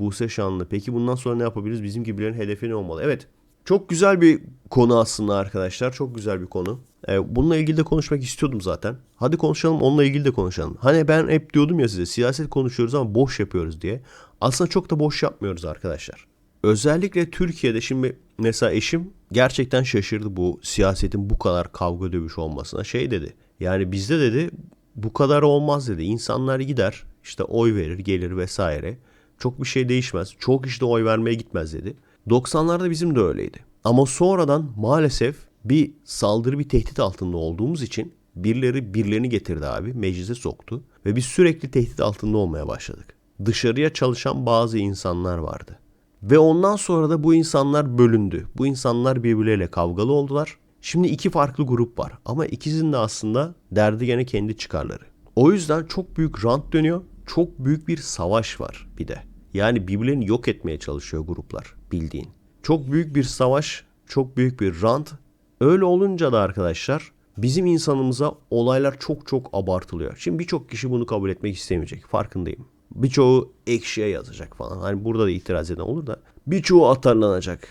Buse Şanlı. Peki bundan sonra ne yapabiliriz? Bizim gibilerin hedefi ne olmalı? Evet. Çok güzel bir konu aslında arkadaşlar. Çok güzel bir konu. Ee, bununla ilgili de konuşmak istiyordum zaten. Hadi konuşalım onunla ilgili de konuşalım. Hani ben hep diyordum ya size siyaset konuşuyoruz ama boş yapıyoruz diye. Aslında çok da boş yapmıyoruz arkadaşlar. Özellikle Türkiye'de şimdi mesela eşim gerçekten şaşırdı bu siyasetin bu kadar kavga dövüş olmasına. Şey dedi yani bizde dedi bu kadar olmaz dedi. İnsanlar gider işte oy verir gelir vesaire. Çok bir şey değişmez. Çok işte oy vermeye gitmez dedi. 90'larda bizim de öyleydi. Ama sonradan maalesef bir saldırı bir tehdit altında olduğumuz için birileri birilerini getirdi abi meclise soktu ve biz sürekli tehdit altında olmaya başladık. Dışarıya çalışan bazı insanlar vardı. Ve ondan sonra da bu insanlar bölündü. Bu insanlar birbirleriyle kavgalı oldular. Şimdi iki farklı grup var ama ikisinin de aslında derdi gene kendi çıkarları. O yüzden çok büyük rant dönüyor. Çok büyük bir savaş var bir de. Yani birbirlerini yok etmeye çalışıyor gruplar bildiğin. Çok büyük bir savaş, çok büyük bir rant. Öyle olunca da arkadaşlar bizim insanımıza olaylar çok çok abartılıyor. Şimdi birçok kişi bunu kabul etmek istemeyecek. Farkındayım. Birçoğu ekşiye yazacak falan. Hani burada da itiraz eden olur da. Birçoğu atarlanacak.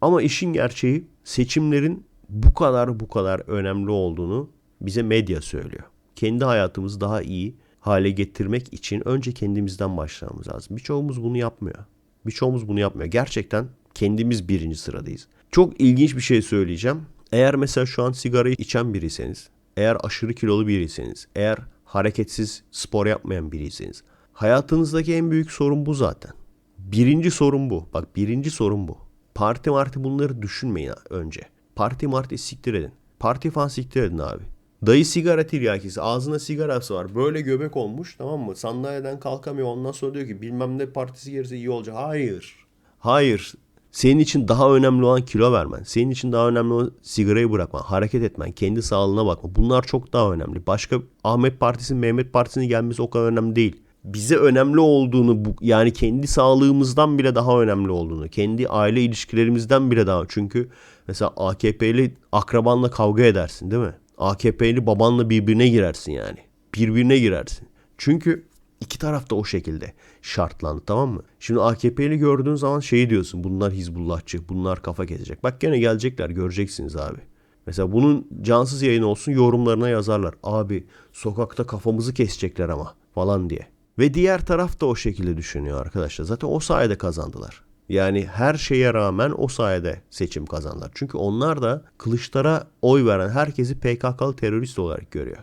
Ama işin gerçeği seçimlerin bu kadar bu kadar önemli olduğunu bize medya söylüyor. Kendi hayatımızı daha iyi hale getirmek için önce kendimizden başlamamız lazım. Birçoğumuz bunu yapmıyor. Birçoğumuz bunu yapmıyor. Gerçekten kendimiz birinci sıradayız. Çok ilginç bir şey söyleyeceğim. Eğer mesela şu an sigarayı içen biriyseniz, eğer aşırı kilolu biriyseniz, eğer hareketsiz spor yapmayan biriyseniz, hayatınızdaki en büyük sorun bu zaten. Birinci sorun bu. Bak birinci sorun bu. Parti marti bunları düşünmeyin önce. Parti marti siktir edin. Parti falan siktir edin abi. Dayı sigara tiryakisi. Ağzına sigarası var. Böyle göbek olmuş tamam mı? Sandalyeden kalkamıyor. Ondan sonra diyor ki bilmem ne partisi gelirse iyi olacak. Hayır. Hayır. Senin için daha önemli olan kilo vermen. Senin için daha önemli olan sigarayı bırakman. Hareket etmen. Kendi sağlığına bakma. Bunlar çok daha önemli. Başka Ahmet Partisi'nin Mehmet Partisi'nin gelmesi o kadar önemli değil. Bize önemli olduğunu yani kendi sağlığımızdan bile daha önemli olduğunu. Kendi aile ilişkilerimizden bile daha. Çünkü mesela AKP'li akrabanla kavga edersin değil mi? AKP'li babanla birbirine girersin yani. Birbirine girersin. Çünkü iki taraf da o şekilde şartlandı tamam mı? Şimdi AKP'li gördüğün zaman şeyi diyorsun bunlar Hizbullahçı, bunlar kafa kesecek. Bak gene gelecekler göreceksiniz abi. Mesela bunun cansız yayın olsun yorumlarına yazarlar. Abi sokakta kafamızı kesecekler ama falan diye. Ve diğer taraf da o şekilde düşünüyor arkadaşlar. Zaten o sayede kazandılar. Yani her şeye rağmen o sayede seçim kazandılar. Çünkü onlar da kılıçlara oy veren herkesi PKK'lı terörist olarak görüyor.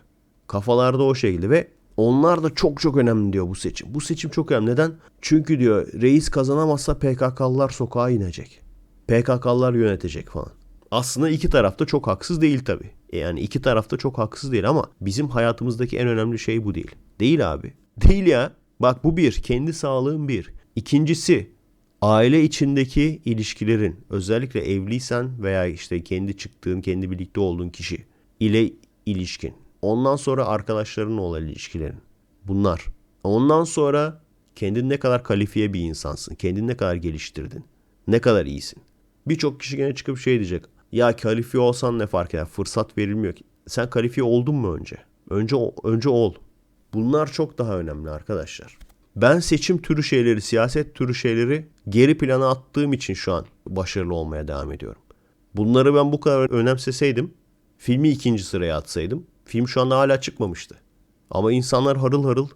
Kafalarda o şekilde ve onlar da çok çok önemli diyor bu seçim. Bu seçim çok önemli. Neden? Çünkü diyor reis kazanamazsa PKK'lılar sokağa inecek. PKK'lılar yönetecek falan. Aslında iki tarafta çok haksız değil tabii. Yani iki tarafta çok haksız değil ama bizim hayatımızdaki en önemli şey bu değil. Değil abi. Değil ya. Bak bu bir. Kendi sağlığın bir. İkincisi aile içindeki ilişkilerin özellikle evliysen veya işte kendi çıktığın, kendi birlikte olduğun kişi ile ilişkin. Ondan sonra arkadaşlarınla olan ilişkilerin. Bunlar. Ondan sonra kendin ne kadar kalifiye bir insansın. Kendini ne kadar geliştirdin. Ne kadar iyisin. Birçok kişi gene çıkıp şey diyecek. Ya kalifiye olsan ne fark eder? Fırsat verilmiyor ki. Sen kalifiye oldun mu önce? Önce önce ol. Bunlar çok daha önemli arkadaşlar. Ben seçim türü şeyleri, siyaset türü şeyleri geri plana attığım için şu an başarılı olmaya devam ediyorum. Bunları ben bu kadar önemseseydim, filmi ikinci sıraya atsaydım, film şu anda hala çıkmamıştı. Ama insanlar harıl harıl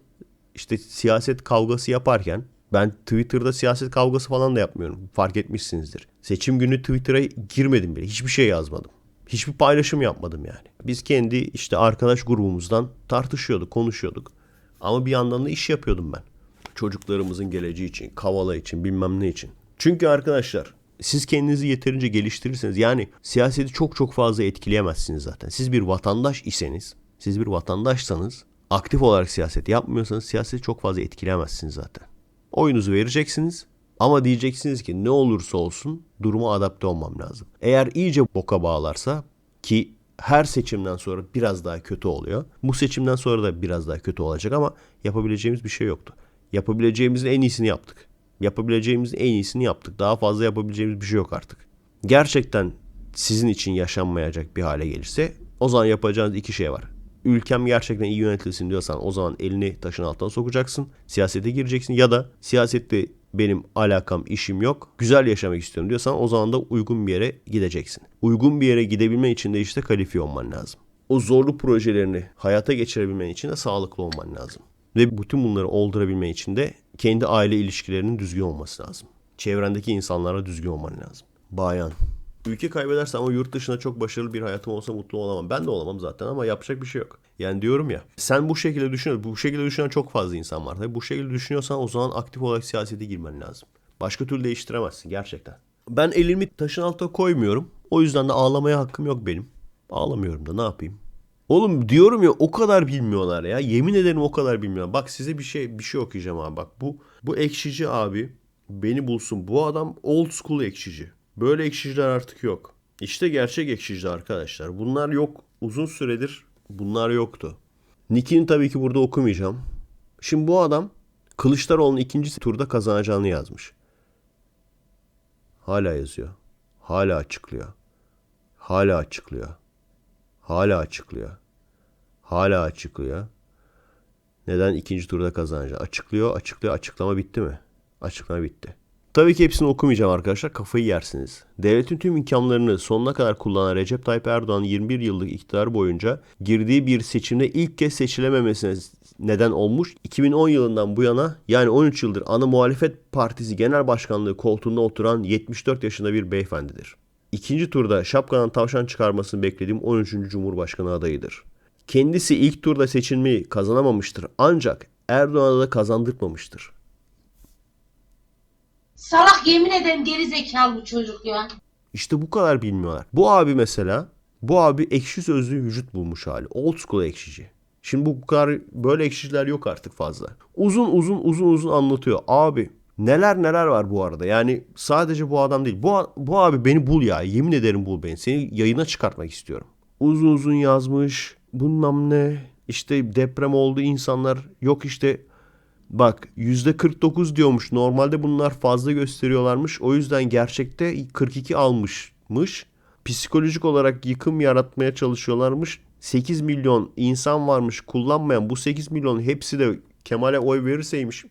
işte siyaset kavgası yaparken ben Twitter'da siyaset kavgası falan da yapmıyorum. Fark etmişsinizdir. Seçim günü Twitter'a girmedim bile. Hiçbir şey yazmadım. Hiçbir paylaşım yapmadım yani. Biz kendi işte arkadaş grubumuzdan tartışıyorduk, konuşuyorduk. Ama bir yandan da iş yapıyordum ben. Çocuklarımızın geleceği için, kavala için, bilmem ne için. Çünkü arkadaşlar siz kendinizi yeterince geliştirirseniz yani siyaseti çok çok fazla etkileyemezsiniz zaten. Siz bir vatandaş iseniz, siz bir vatandaşsanız aktif olarak siyaset yapmıyorsanız siyaseti çok fazla etkileyemezsiniz zaten. Oyunuzu vereceksiniz ama diyeceksiniz ki ne olursa olsun duruma adapte olmam lazım. Eğer iyice boka bağlarsa ki her seçimden sonra biraz daha kötü oluyor. Bu seçimden sonra da biraz daha kötü olacak ama yapabileceğimiz bir şey yoktu. Yapabileceğimizin en iyisini yaptık. Yapabileceğimizin en iyisini yaptık. Daha fazla yapabileceğimiz bir şey yok artık. Gerçekten sizin için yaşanmayacak bir hale gelirse o zaman yapacağınız iki şey var. Ülkem gerçekten iyi yönetilsin diyorsan o zaman elini taşın altına sokacaksın. Siyasete gireceksin ya da siyasette benim alakam, işim yok. Güzel yaşamak istiyorum diyorsan o zaman da uygun bir yere gideceksin. Uygun bir yere gidebilmen için de işte kalifiye olman lazım. O zorlu projelerini hayata geçirebilmen için de sağlıklı olman lazım. Ve bütün bunları oldurabilmen için de kendi aile ilişkilerinin düzgün olması lazım. Çevrendeki insanlara düzgün olman lazım. Bayan. Ülke kaybedersem ama yurt dışında çok başarılı bir hayatım olsa mutlu olamam. Ben de olamam zaten ama yapacak bir şey yok. Yani diyorum ya sen bu şekilde düşünüyorsun. Bu şekilde düşünen çok fazla insan var. Tabii bu şekilde düşünüyorsan o zaman aktif olarak siyasete girmen lazım. Başka türlü değiştiremezsin gerçekten. Ben elimi taşın altına koymuyorum. O yüzden de ağlamaya hakkım yok benim. Ağlamıyorum da ne yapayım? Oğlum diyorum ya o kadar bilmiyorlar ya. Yemin ederim o kadar bilmiyorlar. Bak size bir şey bir şey okuyacağım abi. Bak bu bu ekşici abi beni bulsun. Bu adam old school ekşici. Böyle ekşiciler artık yok. İşte gerçek ekşici arkadaşlar. Bunlar yok. Uzun süredir bunlar yoktu. Nick'ini tabii ki burada okumayacağım. Şimdi bu adam Kılıçdaroğlu'nun ikinci turda kazanacağını yazmış. Hala yazıyor. Hala açıklıyor. Hala açıklıyor. Hala açıklıyor. Hala açıklıyor. Neden ikinci turda kazanacak? Açıklıyor, açıklıyor. Açıklama bitti mi? Açıklama bitti. Tabii ki hepsini okumayacağım arkadaşlar. Kafayı yersiniz. Devletin tüm imkanlarını sonuna kadar kullanan Recep Tayyip Erdoğan 21 yıllık iktidar boyunca girdiği bir seçimde ilk kez seçilememesine neden olmuş. 2010 yılından bu yana yani 13 yıldır ana muhalefet partisi genel başkanlığı koltuğunda oturan 74 yaşında bir beyefendidir. İkinci turda şapkadan tavşan çıkarmasını beklediğim 13. Cumhurbaşkanı adayıdır. Kendisi ilk turda seçilmeyi kazanamamıştır ancak Erdoğan'a da kazandırmamıştır. Salak yemin ederim geri zekalı bu çocuk ya. İşte bu kadar bilmiyorlar. Bu abi mesela bu abi ekşi sözlü vücut bulmuş hali. Old school ekşici. Şimdi bu kadar böyle ekşiciler yok artık fazla. Uzun uzun uzun uzun anlatıyor. Abi neler neler var bu arada. Yani sadece bu adam değil. Bu, bu abi beni bul ya. Yemin ederim bul beni. Seni yayına çıkartmak istiyorum. Uzun uzun yazmış. Bilmem ne. İşte deprem oldu insanlar. Yok işte Bak %49 diyormuş. Normalde bunlar fazla gösteriyorlarmış. O yüzden gerçekte 42 almışmış. Psikolojik olarak yıkım yaratmaya çalışıyorlarmış. 8 milyon insan varmış kullanmayan. Bu 8 milyon hepsi de Kemal'e oy verirseymiş.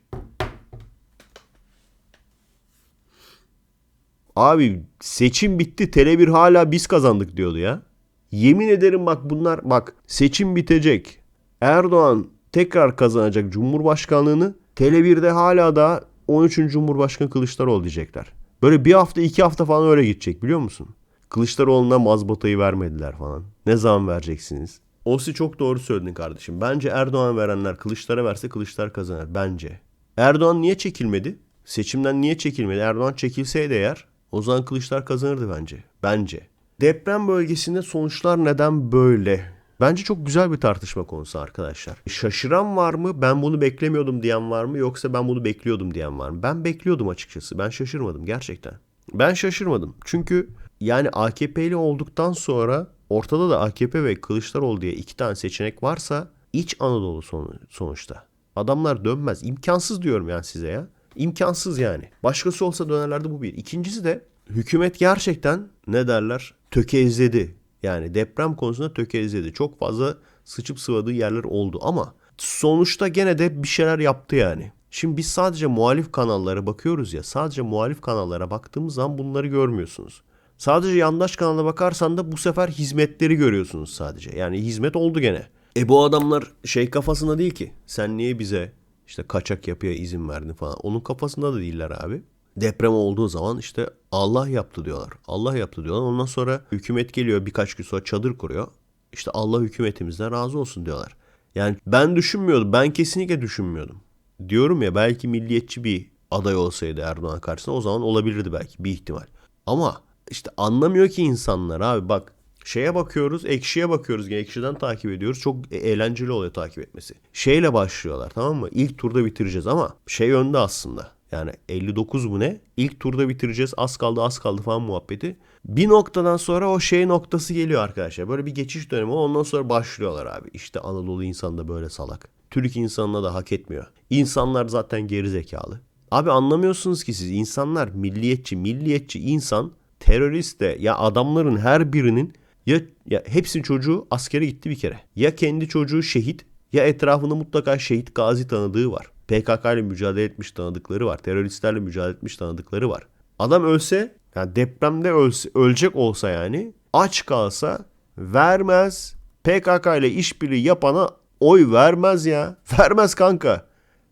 Abi seçim bitti. Tele1 hala biz kazandık diyordu ya. Yemin ederim bak bunlar bak seçim bitecek. Erdoğan tekrar kazanacak Cumhurbaşkanlığını. Tele1'de hala da 13. Cumhurbaşkanı Kılıçdaroğlu diyecekler. Böyle bir hafta iki hafta falan öyle gidecek biliyor musun? Kılıçdaroğlu'na mazbatayı vermediler falan. Ne zaman vereceksiniz? Osi çok doğru söyledin kardeşim. Bence Erdoğan verenler Kılıçlara verse Kılıçlar kazanır. Bence. Erdoğan niye çekilmedi? Seçimden niye çekilmedi? Erdoğan çekilseydi eğer o zaman Kılıçlar kazanırdı bence. Bence. Deprem bölgesinde sonuçlar neden böyle? Bence çok güzel bir tartışma konusu arkadaşlar. Şaşıran var mı? Ben bunu beklemiyordum diyen var mı? Yoksa ben bunu bekliyordum diyen var mı? Ben bekliyordum açıkçası. Ben şaşırmadım gerçekten. Ben şaşırmadım. Çünkü yani AKP'li olduktan sonra ortada da AKP ve Kılıçdaroğlu diye iki tane seçenek varsa iç Anadolu sonuçta. Adamlar dönmez. İmkansız diyorum yani size ya. İmkansız yani. Başkası olsa dönerlerdi bu bir. İkincisi de hükümet gerçekten ne derler tökezledi. Yani deprem konusunda tökezledi. Çok fazla sıçıp sıvadığı yerler oldu ama sonuçta gene de bir şeyler yaptı yani. Şimdi biz sadece muhalif kanallara bakıyoruz ya. Sadece muhalif kanallara baktığımız zaman bunları görmüyorsunuz. Sadece yandaş kanala bakarsan da bu sefer hizmetleri görüyorsunuz sadece. Yani hizmet oldu gene. E bu adamlar şey kafasında değil ki. Sen niye bize işte kaçak yapıya izin verdin falan. Onun kafasında da değiller abi deprem olduğu zaman işte Allah yaptı diyorlar. Allah yaptı diyorlar. Ondan sonra hükümet geliyor birkaç gün sonra çadır kuruyor. İşte Allah hükümetimizden razı olsun diyorlar. Yani ben düşünmüyordum. Ben kesinlikle düşünmüyordum. Diyorum ya belki milliyetçi bir aday olsaydı Erdoğan karşısında o zaman olabilirdi belki bir ihtimal. Ama işte anlamıyor ki insanlar abi bak şeye bakıyoruz, ekşiye bakıyoruz. Ekşiden takip ediyoruz. Çok e, eğlenceli oluyor takip etmesi. Şeyle başlıyorlar tamam mı? İlk turda bitireceğiz ama şey önde aslında. Yani 59 mu ne? İlk turda bitireceğiz. Az kaldı az kaldı falan muhabbeti. Bir noktadan sonra o şey noktası geliyor arkadaşlar. Böyle bir geçiş dönemi ondan sonra başlıyorlar abi. İşte Anadolu insan da böyle salak. Türk insanına da hak etmiyor. İnsanlar zaten geri zekalı. Abi anlamıyorsunuz ki siz insanlar milliyetçi, milliyetçi insan terörist de ya adamların her birinin ya, ya hepsinin çocuğu askere gitti bir kere. Ya kendi çocuğu şehit ya etrafında mutlaka şehit gazi tanıdığı var. PKK ile mücadele etmiş tanıdıkları var. Teröristlerle mücadele etmiş tanıdıkları var. Adam ölse, yani depremde ölse, ölecek olsa yani aç kalsa vermez. PKK ile işbirliği yapana oy vermez ya. Vermez kanka.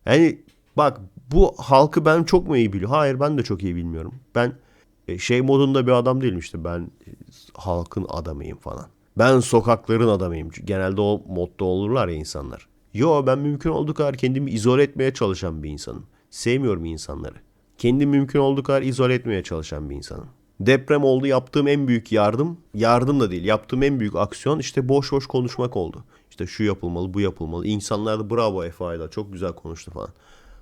Yani bak bu halkı ben çok mu iyi biliyorum? Hayır ben de çok iyi bilmiyorum. Ben e, şey modunda bir adam değilim işte ben halkın adamıyım falan. Ben sokakların adamıyım. Genelde o modda olurlar ya insanlar. Yo ben mümkün olduğu kadar kendimi izole etmeye çalışan bir insanım. Sevmiyorum insanları. Kendimi mümkün olduğu kadar izole etmeye çalışan bir insanım. Deprem oldu yaptığım en büyük yardım, yardım da değil yaptığım en büyük aksiyon işte boş boş konuşmak oldu. İşte şu yapılmalı bu yapılmalı. İnsanlar da bravo Efe Aydar çok güzel konuştu falan.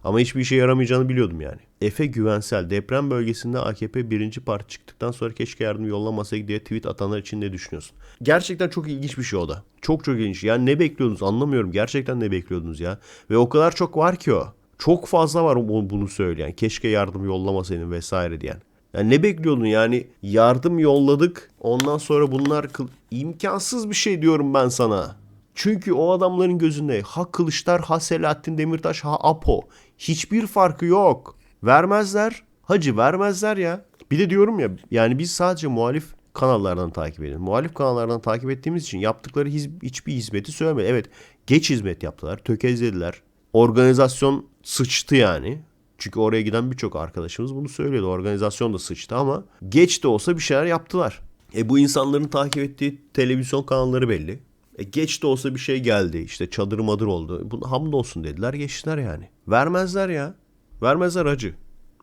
Ama hiçbir işe yaramayacağını biliyordum yani. Efe Güvensel deprem bölgesinde AKP birinci parti çıktıktan sonra keşke yardım yollamasaydık diye tweet atanlar için ne düşünüyorsun? Gerçekten çok ilginç bir şey o da. Çok çok ilginç. Yani ne bekliyordunuz anlamıyorum. Gerçekten ne bekliyordunuz ya? Ve o kadar çok var ki o. Çok fazla var bu- bunu söyleyen. Keşke yardım yollamasaydın vesaire diyen. Yani ne bekliyordun yani yardım yolladık ondan sonra bunlar kıl- imkansız bir şey diyorum ben sana. Çünkü o adamların gözünde ha Kılıçlar ha Selahattin Demirtaş ha Apo hiçbir farkı yok. Vermezler. Hacı vermezler ya. Bir de diyorum ya yani biz sadece muhalif kanallardan takip ediyoruz. Muhalif kanallardan takip ettiğimiz için yaptıkları hiçbir hizmeti söylemedi. Evet geç hizmet yaptılar. Tökezlediler. Organizasyon sıçtı yani. Çünkü oraya giden birçok arkadaşımız bunu söylüyordu. Organizasyon da sıçtı ama geç de olsa bir şeyler yaptılar. E bu insanların takip ettiği televizyon kanalları belli. E geç de olsa bir şey geldi. İşte çadır madır oldu. Bunu hamdolsun dediler geçtiler yani. Vermezler ya. Vermezler acı.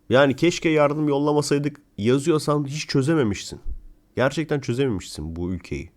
Yani keşke yardım yollamasaydık yazıyorsan hiç çözememişsin. Gerçekten çözememişsin bu ülkeyi.